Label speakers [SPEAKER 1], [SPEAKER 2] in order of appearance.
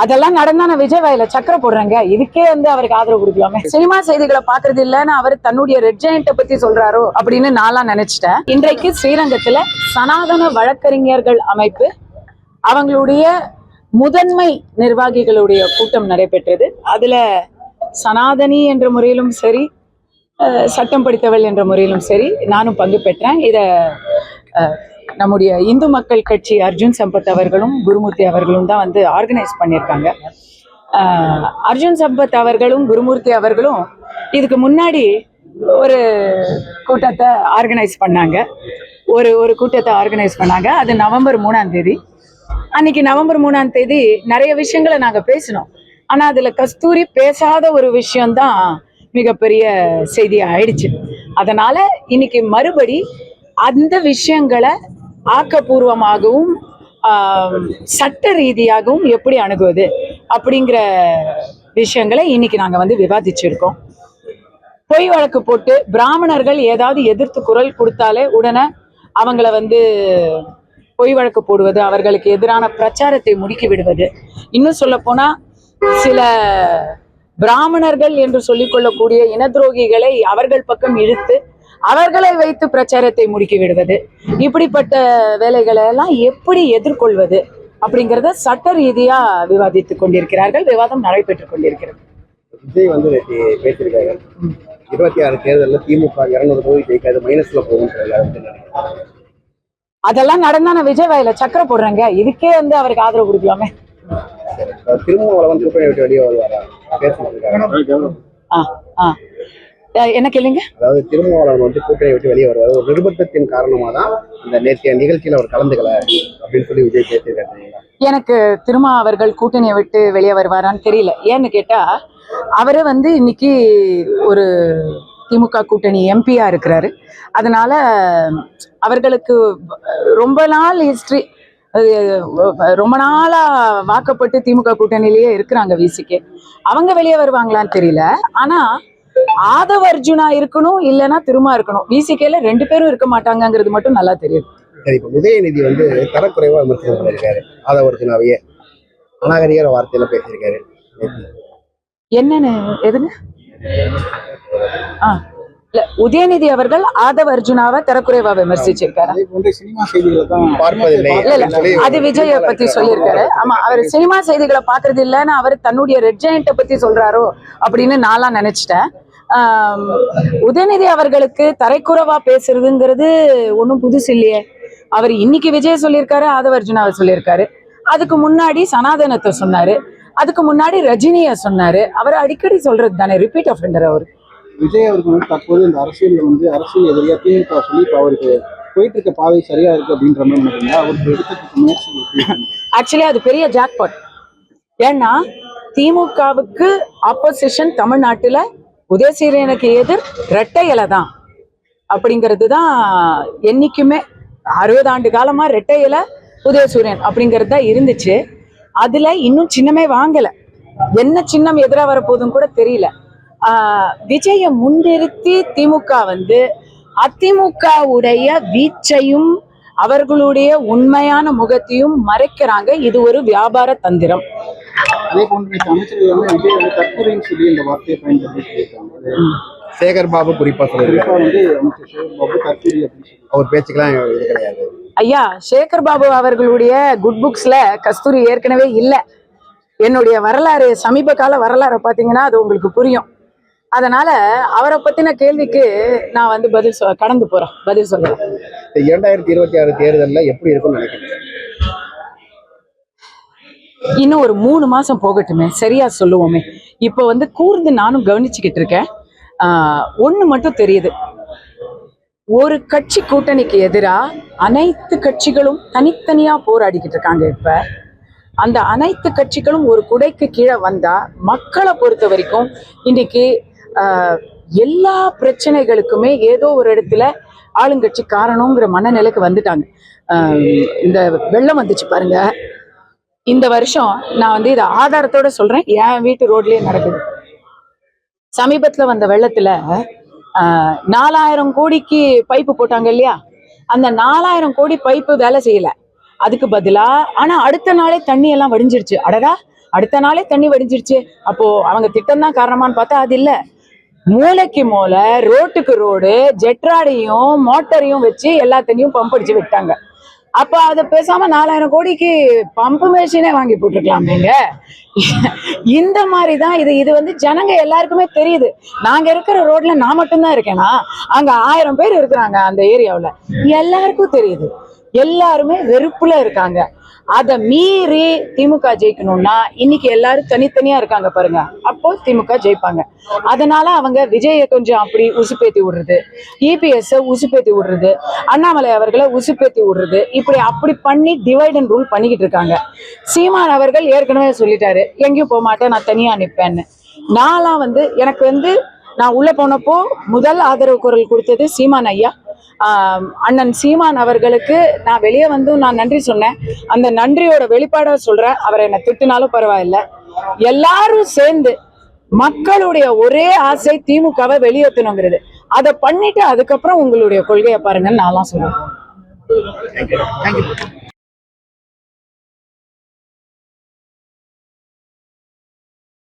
[SPEAKER 1] அதெல்லாம் நடந்தா நான் விஜய் வாயில சக்கரை போடுறேங்க. இதுக்கே வந்து அவருக்கு ஆதரவு கொடுக்கலாமே. சினிமா செய்திகளை பாக்குறது இல்லைன்னு அவர் தன்னுடைய ரெட் ஜெயண்ட்டை பத்தி சொல்றாரோ அப்படின்னு நான்லாம் நினைச்சிட்டேன். இன்றைக்கு ஸ்ரீரங்கத்துல சனாதன வழக்கறிஞர்கள் அமைப்பு அவங்களுடைய முதன்மை நிர்வாகிகளுடைய கூட்டம் நடைபெற்றது. அதுல சனாதனி என்ற முறையிலும் சரி சட்டம் படித்தவள் என்ற முறையிலும் சரி நானும் பங்கு பெற்றேன். இத அஹ், நம்முடைய இந்து மக்கள் கட்சி அர்ஜுன் சம்பத் அவர்களும் குருமூர்த்தி அவர்களும் தான் வந்து ஆர்கனைஸ் பண்ணியிருக்காங்க. அர்ஜுன் சம்பத் அவர்களும் குருமூர்த்தி அவர்களும் இதுக்கு முன்னாடி ஒரு கூட்டத்தை ஆர்கனைஸ் பண்ணாங்க. ஒரு ஒரு கூட்டத்தை ஆர்கனைஸ் பண்ணாங்க. அது நவம்பர் மூணாம் தேதி. அன்னைக்கு நவம்பர் மூணாம் தேதி நிறைய விஷயங்களை நாங்க பேசினோம். ஆனா அதுல கஸ்தூரி பேசாத ஒரு விஷயம்தான் மிகப்பெரிய செய்தி ஆயிடுச்சு. அதனால இன்னைக்கு மறுபடி அந்த விஷயங்களை ஆக்கப்பூர்வமாகவும் சட்ட ரீதியாகவும் எப்படி அணுகுவது அப்படிங்கிற விஷயங்களை இன்னைக்கு நாங்க வந்து விவாதிச்சிருக்கோம். பொய் வழக்கு போட்டு பிராமணர்கள் ஏதாவது எதிர்த்து குரல் கொடுத்தாலே உடனே அவங்கள வந்து பொய் வழக்கு போடுவது அவர்களுக்கு எதிரான பிரச்சாரத்தை முடுக்கி விடுவது. இன்னும் சொல்ல போனா சில பிராமணர்கள் என்று சொல்லிக் கொள்ளக்கூடிய இன துரோகிகளை அவர்கள் பக்கம் இழுத்து அவர்களை வைத்து பிரச்சாரத்தை முடுக்கி விடுவது இப்படிப்பட்ட வேலைகளை எல்லாம் எப்படி எதிர்கொள்வது அப்படிங்கறத சட்ட ரீதியா விவாதித்துக் கொண்டிருக்கிறார்கள். விவாதம் நடைபெற்றுக் கொண்டிருக்கிறது.
[SPEAKER 2] விஜய் வந்து நேற்று பேசியிருக்காரு. இருபத்தி ஆறு தேர்தலில் திமுக இருநூறு தொகுதி ஜெயிக்காது மைனஸ்ல போகும்
[SPEAKER 1] அதெல்லாம் நடந்தா நான் விஜய் வாயில? சக்கரை போடுறேங்க. இதுக்கே வந்து அவருக்கு ஆதரவு கொடுக்கலாமே.
[SPEAKER 2] திருமாவளவன் வந்து வெளியே வருவாரா?
[SPEAKER 1] அஹ் என்ன கேளுங்க
[SPEAKER 2] அதாவது திருமாவளவன் வந்து கூட்டணி விட்டு வெளியே வருவார். ஒரு நிர்பந்தத்தின் காரணமா தான் இந்த நேற்றைய நிகழ்ச்சியில் அவர் கலந்துக்கல அப்படின்னு சொல்லி விஜய் பேசியிருக்காரு.
[SPEAKER 1] எனக்கு திருமா அவர்கள் கூட்டணியை விட்டு வெளியே வருவாரான்னு தெரியல. ஏன்னு கேட்டா அவரு வந்து இன்னைக்கு ஒரு திமுக கூட்டணி எம்பியா இருக்கிறாரு. அதனால அவர்களுக்கு ரொம்ப நாள் ஹிஸ்டரி ரொம்ப நாளா வாக்கப்பட்டு திமுக கூட்டணியிலேயே இருக்கிறாங்க விசிக்கு அவங்க வெளியே வருவாங்களான்னு தெரியல. ஆனா ஆதவ அர்ஜுனா இருக்கணும் இல்லைன்னா திருமா இருக்கணும். விசிகேல ரெண்டு பேரும் இருக்க மாட்டாங்கங்கிறது மட்டும் நல்லா தெரியுது.
[SPEAKER 2] சரி இப்போ உதயநிதி வந்து தரக்குறைவா விமர்சனம் பண்ணியிருக்காரு ஆதவர்ஜுனாவையே அநாகரிகர வார்த்தையில பேசியிருக்காரு.
[SPEAKER 1] என்னன்னு எதுங்க ஆ இல்ல உதயநிதி அவர்கள் ஆதவ அர்ஜுனாவை தரக்குறைவா விமர்சிச்சிருக்காரு?
[SPEAKER 3] அதே
[SPEAKER 1] விஜய பத்தி சொல்லியிருக்காரு. ஆமா அவர் சினிமா செய்திகளை பாக்குறது இல்லைன்னு அவர் தன்னுடைய ரெட் ஜெயண்ட்டை பத்தி சொல்றாரோ அப்படின்னு நான்லாம் நினைச்சிட்டேன். உதயநிதி அவர்களுக்கு தரைக்குறவா பேசுறதுங்கிறது ஒன்றும் புதுசு இல்லையே. அவர் இன்னைக்கு விஜய் சொல்லியிருக்காரு ஆதவ அர்ஜுனாவை சொல்லியிருக்காரு. அதுக்கு முன்னாடி சனாதனத்தை சொன்னாரு. அதுக்கு முன்னாடி ரஜினிய சொன்னாரு. அவர் அடிக்கடி சொல்றது தானே ரிப்பீட் அஃபெண்டர் அவர்.
[SPEAKER 3] விஜய் அவர்கள் தற்போது இந்த அரசியல்ல வந்து அரசியல் எதிரியா திமுக சொல்லி இப்ப அவருக்கு போயிட்டு இருக்க பாதை சரியா இருக்கு அப்படின்ற மாதிரி அவருக்கு எடுத்துட்டு முயற்சி?
[SPEAKER 1] ஆக்சுவலி அது பெரிய ஜாக்பாட் ஏன்னா திமுகவுக்கு ஆப்போசிஷன் தமிழ்நாட்டுல உதயசீரனுக்கு எதிர் ரெட்டை இலை தான். அப்படிங்கிறது தான் என்றைக்குமே அறுபது ஆண்டு காலமாக ரெட்டை இலை உதயசூரியன் அப்படிங்கிறது தான் இருந்துச்சு. அதில் இன்னும் சின்னமே வாங்கலை. என்ன சின்னம் எதிராக வரப்போதும் கூட தெரியல. விஜயை முன்னிறுத்தி திமுக வந்து அதிமுகவுடைய வீச்சையும் அவர்களுடைய உண்மையான முகத்தையும் மறைக்கிறாங்க. இது ஒரு வியாபார தந்திரம்.
[SPEAKER 3] அதே போன்று அமைச்சர்கள் வந்து விஜய் வந்து தற்கொலைன்னு சொல்லி இந்த வார்த்தையை பயன்படுத்தி
[SPEAKER 2] சேகர் பாபு குறிப்பா
[SPEAKER 3] குறிப்பா வந்து அமைச்சர் சேகர் பாபு தற்கொலை அப்படின்னு சொல்லி.
[SPEAKER 2] அவர் பேச்சுக்கெல்லாம் இது கிடையாது.
[SPEAKER 1] ஐயா சேகர் பாபு அவர்களுடைய குட் புக்ஸ்ல கஸ்தூரி ஏற்கனவே இல்ல. என்னுடைய வரலாறு சமீப கால வரலாறை பார்த்தீங்கன்னா அது உங்களுக்கு புரியும். அதனால அவரை பத்தின கேள்விக்கு நான் வந்து பதில் சொ கடந்து போறேன் பதில் சொல்றேன்.
[SPEAKER 2] இரண்டாயிரத்தி இருபத்தி ஆறு தேர்தலில் எப்படி இருக்கும்னு நினைக்கிறீங்க?
[SPEAKER 1] இன்னும் ஒரு மூணு மாசம் போகட்டுமே. சரியா சொல்லுவோமே. இப்போ வந்து கூர்ந்து நானும் கவனிச்சுக்கிட்டு இருக்கேன். ஆஹ் ஒண்ணு மட்டும் தெரியுது. ஒரு கட்சி கூட்டணிக்கு எதிரா அனைத்து கட்சிகளும் தனித்தனியா போராடிக்கிட்டு இருக்காங்க இப்ப. அந்த அனைத்து கட்சிகளும் ஒரு குடைக்கு கீழே வந்தா மக்களை பொறுத்த வரைக்கும் இன்னைக்கு ஆஹ், எல்லா பிரச்சனைகளுக்குமே ஏதோ ஒரு இடத்துல ஆளுங்கட்சி காரணங்கிற மனநிலைக்கு வந்துட்டாங்க. ஆஹ், இந்த வெள்ளம் வந்துச்சு பாருங்க. இந்த வருஷம் நான் வந்து இதை ஆதாரத்தோட சொல்றேன். என் வீட்டு ரோட்லயே நடக்குது. சமீபத்துல வந்த வெள்ளத்துல நாலாயிரம் கோடிக்கு பைப்பு போட்டாங்க இல்லையா? அந்த நாலாயிரம் கோடி பைப்பு வேலை செய்யல. அதுக்கு பதிலா ஆனா அடுத்த நாளே தண்ணி எல்லாம் வடிஞ்சிருச்சு. அடடா அடுத்த நாளே தண்ணி வடிஞ்சிருச்சு. அப்போ அவங்க திட்டம் தான் காரணமான்னு பார்த்தா அது இல்ல. மூளைக்கு மூளை ரோட்டுக்கு ரோடு ஜெட்ராடையும் மோட்டரையும் வச்சு எல்லா தண்ணியும் பம்ப் அடிச்சு விட்டாங்க. அப்ப அத பேசாம நாலாயிரம் கோடிக்கு பம்பு மெஷினே வாங்கி போட்டுருக்கலாமேங்க இந்த மாதிரி தான் இது இது வந்து ஜனங்க எல்லாருக்குமே தெரியுது. நாங்க இருக்கிற ரோட்ல நான் மட்டும்தான் இருக்கேனா? அங்க ஆயிரம் பேர் இருக்கிறாங்க அந்த ஏரியாவுல எல்லாருக்கும் தெரியுது. எல்லாருமே வெறுப்புல இருக்காங்க. அதை மீறி திமுக ஜெயிக்கணும்னா இன்னைக்கு எல்லாரும் தனித்தனியா இருக்காங்க பாருங்க. அப்போ திமுக ஜெயிப்பாங்க. அதனால அவங்க விஜயை கொஞ்சம் அப்படி உசுப்பேத்தி விடுறது இபிஎஸ் உசுப்பேத்தி விடுறது அண்ணாமலை அவர்களை உசுப்பேத்தி விடுறது இப்படி அப்படி பண்ணி டிவைட் அண்ட் ரூல் பண்ணிக்கிட்டு இருக்காங்க. சீமான் அவர்கள் ஏற்கனவே சொல்லிட்டாரு எங்கேயும் போக மாட்டேன் நான் தனியா நிற்பேன்னு நான்லாம் வந்து எனக்கு வந்து நான் உள்ள போனப்போ முதல் ஆதரவு குரல் கொடுத்தது சீமான் ஐயா. அண்ணன் சீமான் அவர்களுக்கு நான் வெளியே வந்தும் நான் நன்றி சொன்னேன். அந்த நன்றியோட வெளிப்பாட சொல்றேன். அவரை என்ன திட்டினாலும் பரவாயில்ல. எல்லாரும் சேர்ந்து மக்களுடைய ஒரே ஆசை திமுகவை வெளியேற்றணுங்கிறது. அதை பண்ணிட்டு அதுக்கப்புறம் உங்களுடைய கொள்கையை பாருங்கன்னு நான்லாம் சொல்லுவேன்
[SPEAKER 2] தேங்க்யூ